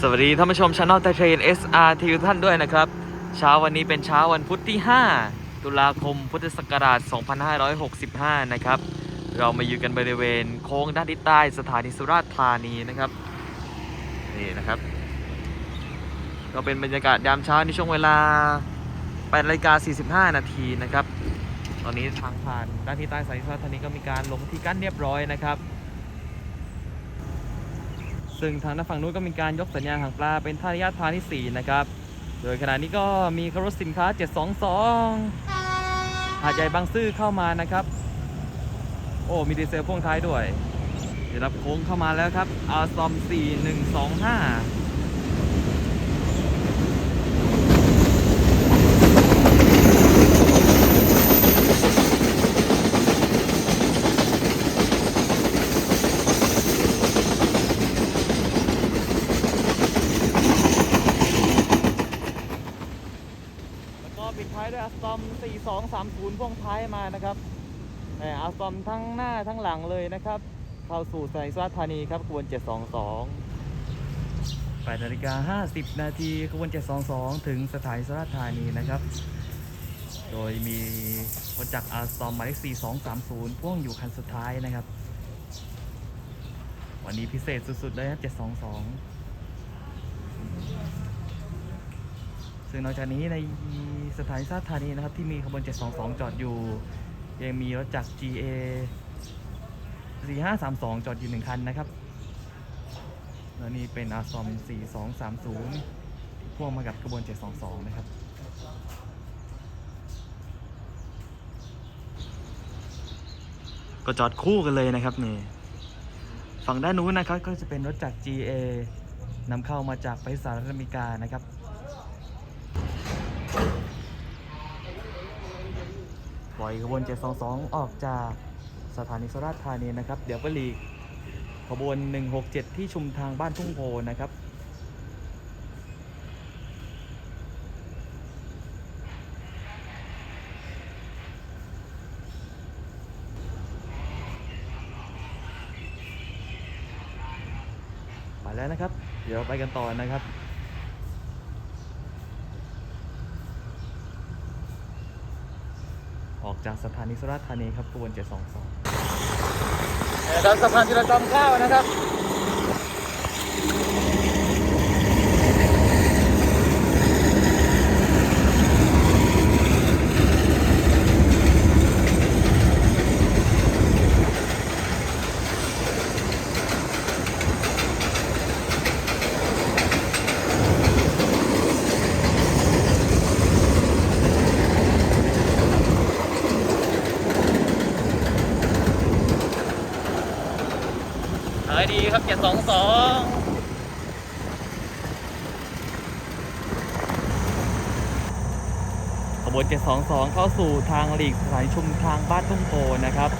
สวัสดีท่านผู้ชมช anel ไทยเทรน SRT ทุกท่านด้วยนะครับ เช้าวันนี้เป็นเช้าวันพุธที่ 5 ตุลาคมพุทธศักราช 2565 นะครับ เรามาอยู่กันบริเวณโค้งด้านทิศใต้สถานีสุราษฎร์ธานีนะครับ นี่นะครับ ก็เป็นบรรยากาศยามเช้าในช่วงเวลา8นาฬิกา45 นาทีนะครับ ตอนนี้ทางผ่านด้านทิศใต้สถานีสุราษฎร์ธานีก็มีการลงที่กั้นเรียบร้อยนะครับ ซึ่งทางด้านฝั่งนู้นก็มีการยกสัญญาณหางปลาเป็นท่าระยะทางที่ 4 นะครับ โดยขณะนี้ก็มีคารถสินค้า 722 หาดใหญ่บางซื่อเข้ามานะครับ โอ้มีดีเซลพ่วงท้ายด้วย เดี๋ยวรับโค้งเข้ามาแล้วครับอาซอม 4125 แล้วก็ปิดท้ายด้วยอัสตอม 30พ่วงท้ายมานะครับแหมอัสตอมทั้งหน้าทั้งหลังเลยนะครับ เข้าสู่สายสุราษฎร์ธานีครับขบวน 722 8นาฬิกา50 นาทีขบวน 722 ถึงสถานสุราษฎร์ธานีนะครับ โดยมีรถจักรอาร์สตอมหมายเลข4230 พ่วงอยู่คันสุดท้ายนะครับ วันนี้พิเศษสุดๆเลยนะ722 ซึ่งนอกจากนี้ในสถานีสาร์ธานีนะครับ ที่มีขบวน 722 จอดอยู่ ยังมีรถจักร GA 4532 จอดอยู่หนึ่งคันนะครับ แล้วนี่เป็นอาซอม 4230 พ่วงมากับขบวน 722 นะครับก็จอดคู่กันเลยนะครับนี่ฝั่งด้านนู้นนะครับก็จะเป็นรถจัก GA นำเข้ามาจากประเทศสหรัฐอเมริกานะครับ อยขบวน 722 ออกจากสถานีสุราษฎร์ธานีนะครับ เดี๋ยวก็หลีกขบวน 167 ที่ชุมทางบ้านทุ่งโพนะครับไปแล้วนะครับ เดี๋ยวไปกันต่อนะครับ ออกจากสถานีสุราษฎร์ธานีครับขบวน 722ตามสะพานจุฬาจอมเกล้านะครับ ดีครับ722ขบวน722 เข้าสู่ทางหลีกสายชุมทางบ้านทุ่งโพนะครับ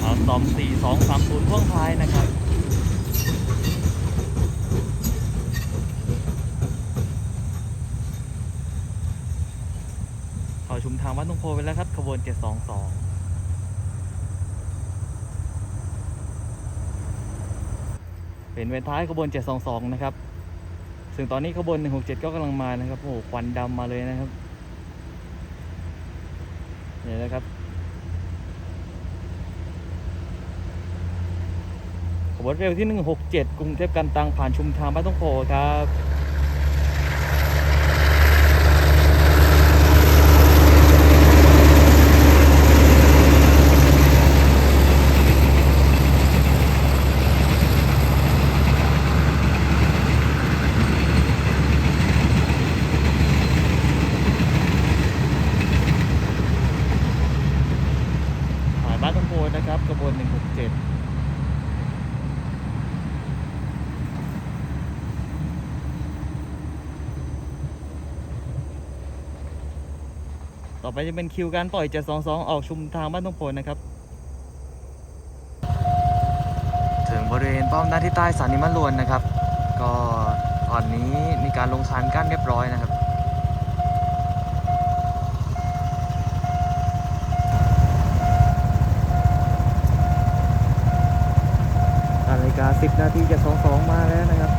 เอาซอม 4230 พ่วงท้ายนะครับ เข้าชุมทางบ้านตงโพไปแล้วครับ ขบวน 722 เป็นเวนท้ายขบวน 722 นะครับ ซึ่งตอนนี้ขบวน 167 ก็กำลังมานะครับ โอ้โหควันดำมาเลยนะครับนี่นะครับขบวนเร็วที่ 167 กรุงเทพกันตังผ่านชุมทางบ้านต้องโพครับ ผ่านบ้าน นะครับกระบวน167ต่อไปจะเป็นคิวการปล่อย 722 ออกชุมทางบ้านตงพนนะครับ ถึงบริเวณป้อมด้านที่ใต้สถานีมะลวนนะครับ ก็ตอนนี้มีการลงคานกั้นเรียบร้อยนะครับ นาฬิกา10นาทีจะ22มาแล้วนะครับ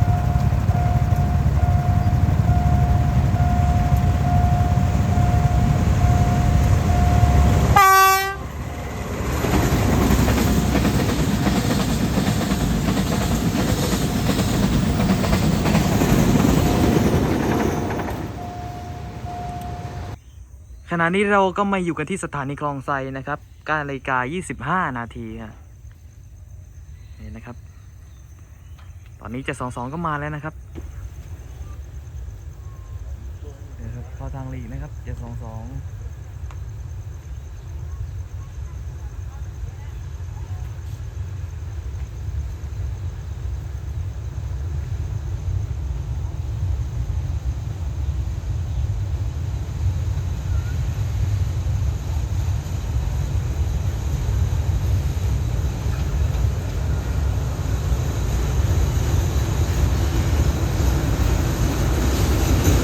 ขณะนี้เราก็มาอยู่กันที่สถานีคลองไซนะครับ9นาฬิกา 25 นาทีค นะครับ ตอนนี้จะสองสองก็มาแล้วนะครับเดี๋ยวครับเข้าทางหลีกนะครับจะสองสอง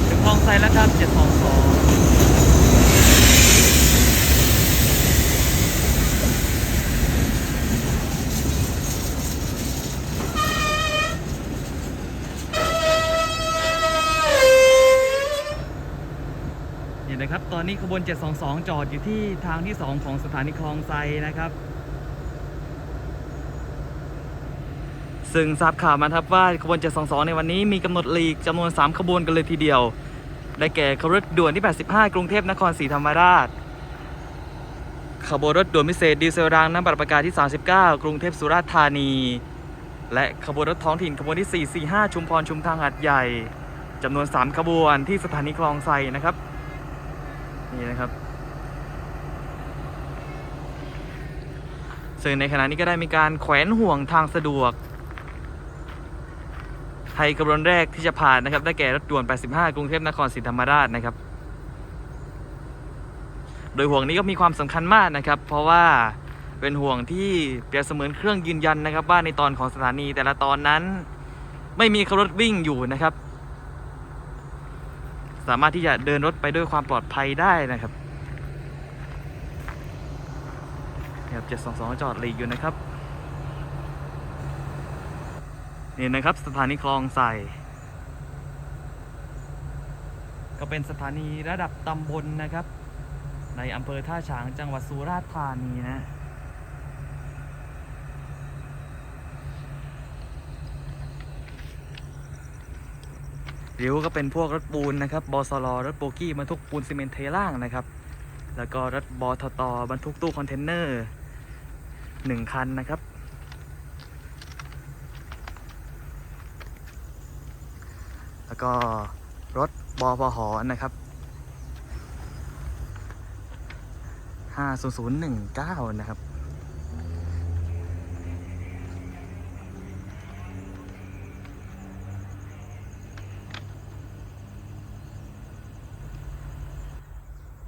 ถึงคลองไซแล้วครับเจ็ดสองสอง นะครับ ตอนนี้ขบวน 722 จอดอยู่ที่ทางที่ 2 ของสถานีคลองไซนะครับ ซึ่งทราบข่าวมาครับว่าขบวน 722 ในวันนี้มีกำหนดหลีกจำนวน 3 ขบวนกันเลยทีเดียว ได้แก่ขบวนรถด่วนที่ 85 กรุงเทพนครศรีธรรมราช ขบวนรถด่วนพิเศษดีเซลรางน้ำปรับประกาศที่ 39 กรุงเทพสุราษฎร์ธานี และขบวนรถท้องถิ่นขบวนที่ 445 ชุมพรชุมทางหัดใหญ่จำนวน 3 ขบวนที่สถานีคลองไซนะครับ นี่นะครับ ซึ่งในขณะนี้ก็ได้มีการแขวนห่วงทางสะดวกให้กระบวนแรกที่จะผ่านนะครับ ได้แก่รถด่วน 85 กรุงเทพนครศรีธรรมราชนะครับ โดยห่วงนี้ก็มีความสำคัญมากนะครับ เพราะว่าเป็นห่วงที่เปรียบเสมือนเครื่องยืนยันนะครับ ว่าในตอนของสถานีแต่ละตอนนั้น ไม่มีรถวิ่งอยู่นะครับ สามารถที่จะเดินรถไปด้วยความปลอดภัยได้นะครับครับ722 จอดหลีกอยู่นะครับนี่นะครับสถานีคลองใส่ก็เป็นสถานีระดับตำบลนะครับ ในอำเภอท่าฉางจังหวัดสุราษฎร์ธานีนะ ริ้วก็เป็นพวกรถปูนนะครับบสลรถโบกี้บรรทุกปูนซีเมนต์เทล่างนะครับ แล้วก็รถบทตบรรทุกตู้คอนเทนเนอร์หนึ่งคันนะครับ แล้วก็รถบพหนะครับ50019นะครับ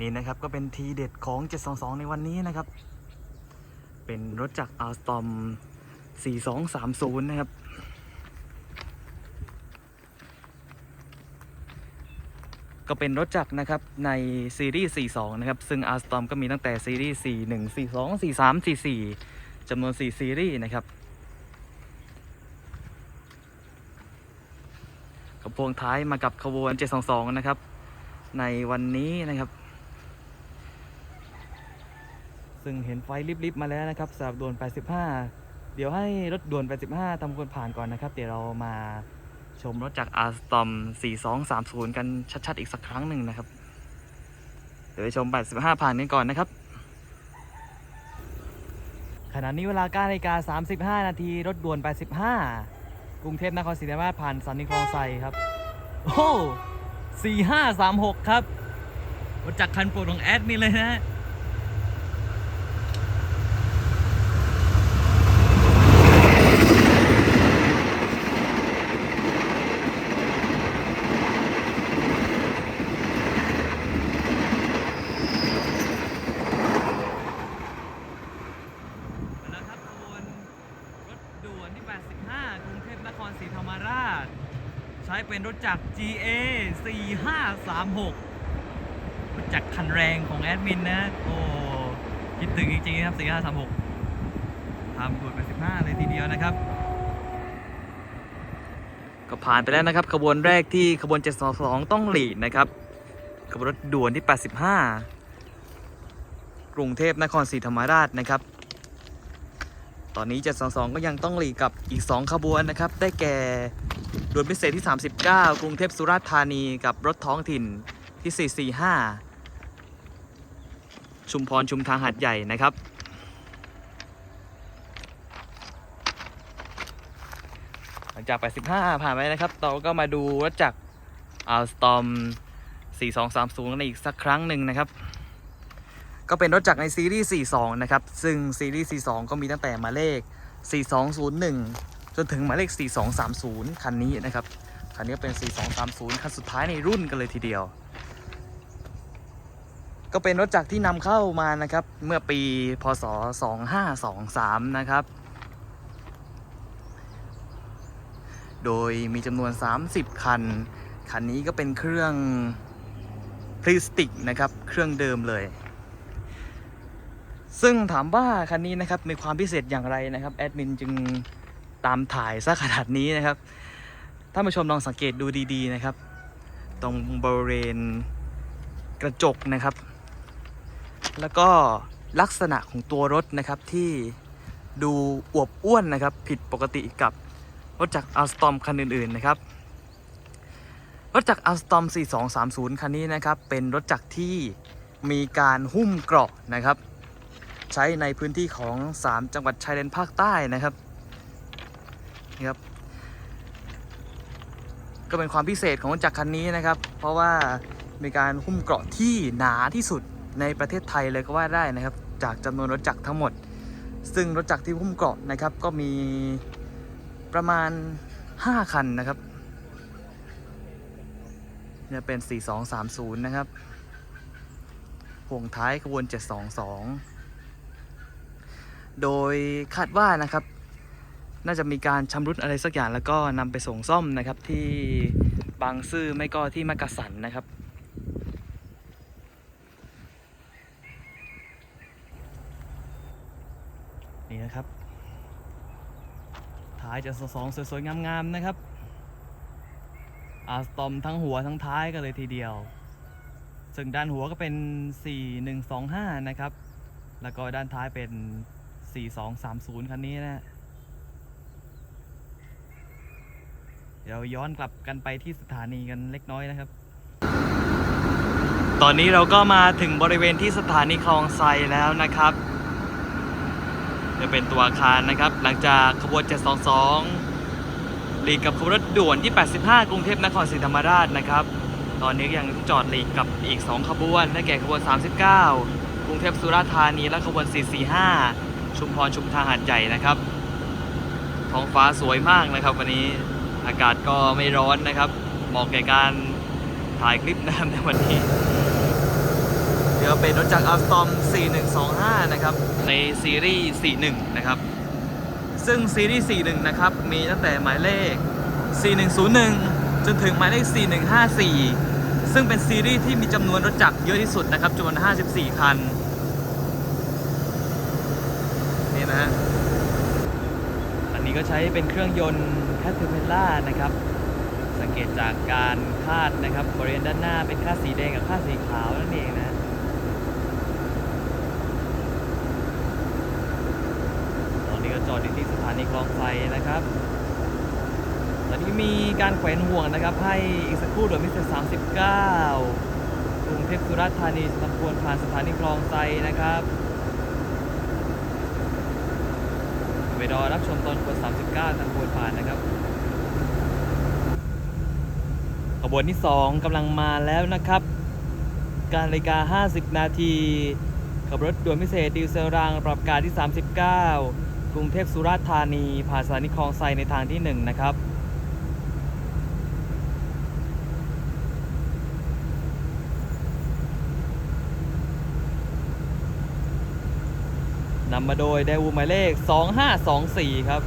นี่นะครับก็เป็นทีเด็ดของ 722 ในวันนี้นะครับ เป็นรถจักรอาร์สตอม 4230 นะครับก็เป็นรถจักรนะครับในซีรีส์ 42 นะครับ ซึ่ง a r s t o m ก็มีตั้งแต่ซีรีส์ 41 42 43 44จำนวน 4 ซีรีส์นะครับกระโปรงท้ายมากับขบวน 722 นะครับ ในวันนี้นะครับ ซึ่งเห็นไฟลิบๆมาแล้วนะครับสำหรับด่วน 85 เดี๋ยวให้รถด่วน 85ทำคนผ่านก่อนนะครับ เดี๋ยวเรามาชมรถจาก a r s t o m 4230 กันชัดๆ อีกสักครั้งหนึ่งนะครับ เดี๋ยวไปชม 85 ผ่านกันก่อนนะครับขณะนี้เวลา9นาฬิกา35 นาที รถด่วน 85 กรุงเทพนครศรีธรรมราชผ่านสันนิคลองไซครับ โอ้4536 ครับรถจากคันโปรดของแอดนี่เลยนะฮะ เป็นรถ จักร GA 4536รถจักรคันแรงของแอดมินนะ โอ้คิดถึงจริงๆครับ 4536ทำด่วนไป 15 เลยทีเดียวนะครับ ก็ผ่านไปแล้วนะครับ ขบวนแรกที่ขบวน 722 ต้องหลีดนะครับ ขบวนรถด่วนที่ 85 กรุงเทพนครศรีธรรมราชนะครับ ตอนนี้ 722 ก็ยังต้องหลีกกับอีก 2 ขบวนนะครับ ได้แก่ด่วนพิเศษที่ 39 กรุงเทพสุราษฎร์ธานีกับรถท้องถิ่นที่ 445 ชุมพรชุมทางหัดใหญ่นะครับ หลังจาก 85 ผ่านไปนะครับ เราก็มาดูรถจักรอัลสตอม4230กันอีกสักครั้งหนึ่งนะครับ ก็เป็นรถจักรในซีรีส์ 42 นะครับ ซึ่งซีรีส์ 42 ก็มีตั้งแต่หมายเลข 4201 จนถึงหมายเลข 4230 คันนี้นะครับ คันนี้เป็น 4230 คันสุดท้ายในรุ่นกันเลยทีเดียว ก็เป็นรถจักรที่นำเข้ามานะครับ เมื่อปีพศ 2523 นะครับ โดยมีจำนวน 30 คัน คันนี้ก็เป็นเครื่องพลาสติกนะครับ เครื่องเดิมเลย ซึ่งถามว่าคันนี้นะครับมีความพิเศษอย่างไรนะครับแอดมินจึงตามถ่ายซะขนาดนี้นะครับถ้านผู้ชมลองสังเกตดูดีๆนะครับ ตรงบริเวณกระจกนะครับ แล้วก็ลักษณะของตัวรถนะครับที่ดูอวบอ้วนนะครับ ผิดปกติกับรถจักรอัลสตอมคันอื่นๆนะครับ รถจักรอัลสตอม4230 คันนี้นะครับ เป็นรถจักรที่มีการหุ้มเกราะนะครับ ใช้ในพื้นที่ของ 3 จังหวัดชายแดนภาคใต้นะครับนี่ครับ ก็เป็นความพิเศษของรถจักรคันนี้นะครับ เพราะว่ามีการหุ้มเกราะที่หนาที่สุดในประเทศไทยเลยก็ว่าได้นะครับ จากจำนวนรถจักรทั้งหมด ซึ่งรถจักรที่หุ้มเกราะนะครับ ก็มีประมาณ 5 คันนะครับเนี่ยเป็น 4230 นะครับ ห่วงท้ายขบวน 722 โดยคาดว่านะครับ น่าจะมีการชำรุดอะไรสักอย่างแล้วก็นำไปส่งซ่อมนะครับ ที่บางซื่อไม่ก็ที่มักกะสันนะครับนี่นะครับ ท้ายจะสองสวยๆ งามๆ นะครับ อาสตอมทั้งหัวทั้งท้ายกันเลยทีเดียว ซึ่งด้านหัวก็เป็น 4125 นะครับ แล้วก็ด้านท้ายเป็น 4230 คันนี้นะ เดี๋ยวย้อนกลับกันไปที่สถานีกันเล็กน้อยนะครับ ตอนนี้เราก็มาถึงบริเวณที่สถานีคลองไซแล้วนะครับจะเป็นตัวอาคารนะครับ หลังจากขบวน 722 หลีกกับขบวนรถด่วนที่ 85 กรุงเทพนครศรีธรรมราชนะครับ ตอนนี้ยังจอดหลีกกับอีก 2 ขบวนได้แก่ขบวน 39 กรุงเทพสุราษฎร์ธานีและขบวน 445 ชุมพรชุมทางหาดใหญ่นะครับ ท้องฟ้าสวยมากนะครับ วันนี้อากาศก็ไม่ร้อนนะครับเหมาะแก่การถ่ายคลิปนะครับในวันนี้เดี๋ยวเป็นรถจากอัลสตอม 4125 นะครับ ในซีรีส์ 41 นะครับ ซึ่งซีรีส์ 41 นะครับ มีตั้งแต่หมายเลข 4101 จนถึงหมายเลข 4154 ซึ่งเป็นซีรีส์ที่มีจำนวนรถจักรเยอะที่สุดนะครับจำนวน 54 คัน นะฮะ อันนี้ก็ใช้เป็นเครื่องยนต์แคทเทอร์เพล่านะครับ สังเกตจากการคาดนะครับบริเวณด้านหน้าเป็นคาดสีแดงกับคาดสีขาวนั่นเองนะตอนนี้ก็จอดอยู่ที่สถานีคลองไฟนะครับตอนนี้มีการแขวนห่วงนะครับ ให้อีกสักครู่เดี๋ยวมิสเตอร์39กรุงเทพสุราษฎร์ธานีสมควรผ่านสถานีคลองไซนะครับ ไปรอรับชมตอนขบวน 39 ทางควนผ่านนะครับ ขบวนที่ 2กำลังมาแล้วนะครับ การนาฬิกา 50 นาทีขับรถด่วนพิเศษดีเซลรางปรับการที่ 39 กรุงเทพสุราษฎร์ธานี ผ่านสถานีคลองไซในทางที่ 1 นะครับ นำมาโดยไดวูหมายเลข 2524 ครับ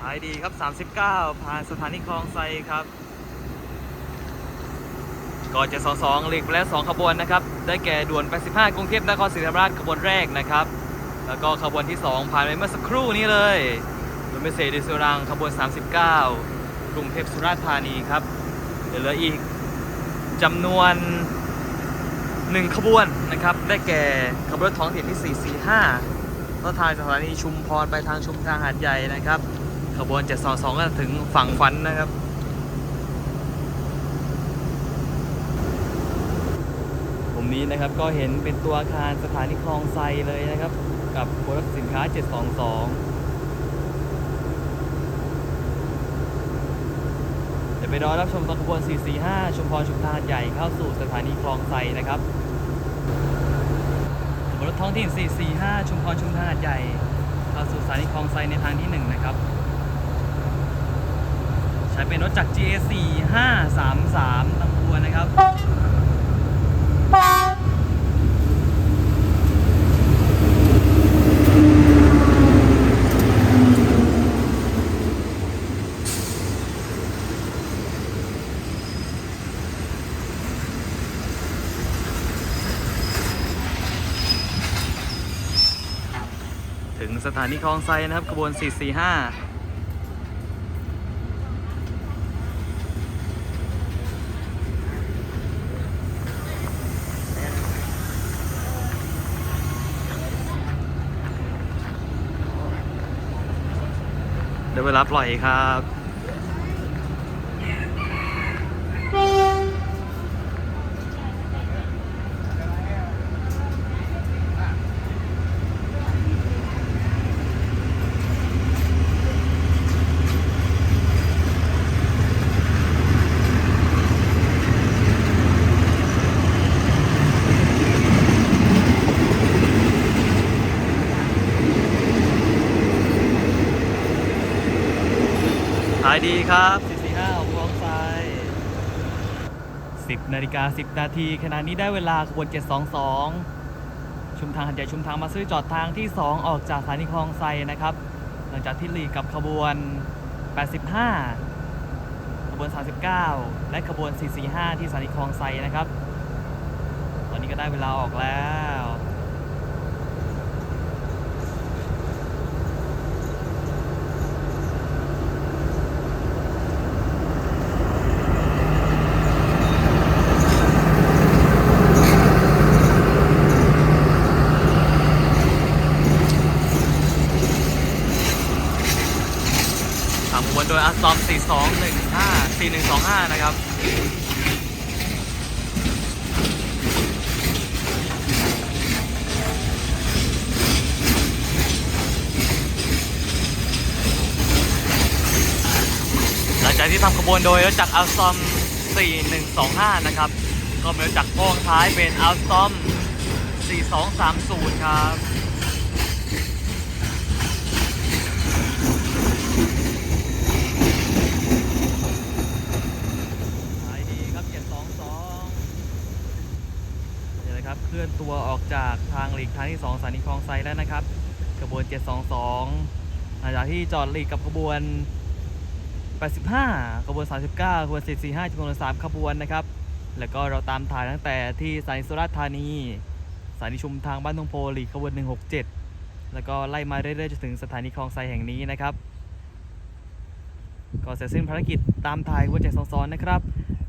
ท้ายดีครับ 39 ผ่านสถานีคลองไซครับก็จะ22หลีกไปแล้ว 2 ขบวนนะครับ ได้แก่ด่วน 85 กรุงเทพนครศรีธรรมราชขบวนแรกนะครับ แล้วก็ขบวนที่ 2 ผ่านไปเมื่อสักครู่นี้เลย รถเมเซดิสุรังขบวน 39 กรุงเทพสุราษฎร์ธานีครับเดี๋ยวเหลืออีกจำนวน 1 ขบวนนะครับ ได้แก่ขบวนรถท้องถิ่นที่ 445ก็ทางสถานีชุมพรไปทางชุมทางหาดใหญ่นะครับ ขบวน 722 ก็ถึงฝั่งฟันนะครับผมนี้นะครับก็เห็นเป็นตัวอาคารสถานีคลองไซเลยนะครับ กับขบวนรถสินค้า 722 เดี๋ยว ไปรอรับชมตอนขบวน 445 ชุมพรชุมทางใหญ่เข้าสู่สถานีคลองไซนะครับขบวนรถท้องถิ่น 445 ชุมพรชุมทางใหญ่ เข้าสู่สถานีคลองไซในทางที่ 1 นะครับ ใช้เป็นรถจาก GA 4533ลำพูนนะครับ ถึงสถานี่คลองไซนะครับขบวน 445เดี๋ยวเวลาปล่อยครับายดีครับ445ของคลองไซ10นาฬิกา10 นาทีขณะนี้ได้เวลาขบวน 722 ชุมทางหัดใหญ่ชุมทางมาซื้อจอดทางที่ 2 ออกจากสถานีคลองไซนะครับ หลังจากที่หลีกกับขบวน 85 ขบวน 39 และขบวน 445 ที่สถานีคลองไซนะครับ ตอนนี้ก็ได้เวลาออกแล้ว 2 1 5 4 1 2 5 นะครับหลังจากที่ทำขบวนโดยรถจักรอัลซอม 4125 นะครับ ก็มีรถจักรพ่วงท้ายเป็นอัลซอม 4230 ครับ ลื่อนตัวออกจากทางหลีกทางที่2สถานีคลองไซแล้วนะครับขบวน 722 หลังจากที่จอดหลีกกับขบวน 85 ขบวน 39 ขบวน 445จำนวน3ขบวนนะครับ แล้วก็เราตามถ่ายตั้งแต่ที่สถานีสุราษฎร์ธานีสถานีชุมทางบ้านทงโพหลีกขบวน 167 แล้วก็ไล่มาเรื่อยๆจนถึงสถานีคลองไซแห่งนี้นะครับ ก็เสร็จสิ้นภารกิจตามถ่ายขบวน 722 นะครับ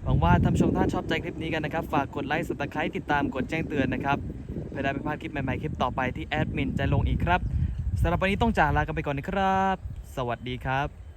หวังว่าท่านผู้ชมท่านชอบใจคลิปนี้กันนะครับ ฝากกดไลค์สับตะไคร้ติดตามกดแจ้งเตือนนะครับเพื่อได้ไม่พลาดคลิปใหม่ๆคลิปต่อไปที่แอดมินจะลงอีกครับสำหรับวันนี้ต้องจากลากันไปก่อนนะครับ สวัสดีครับ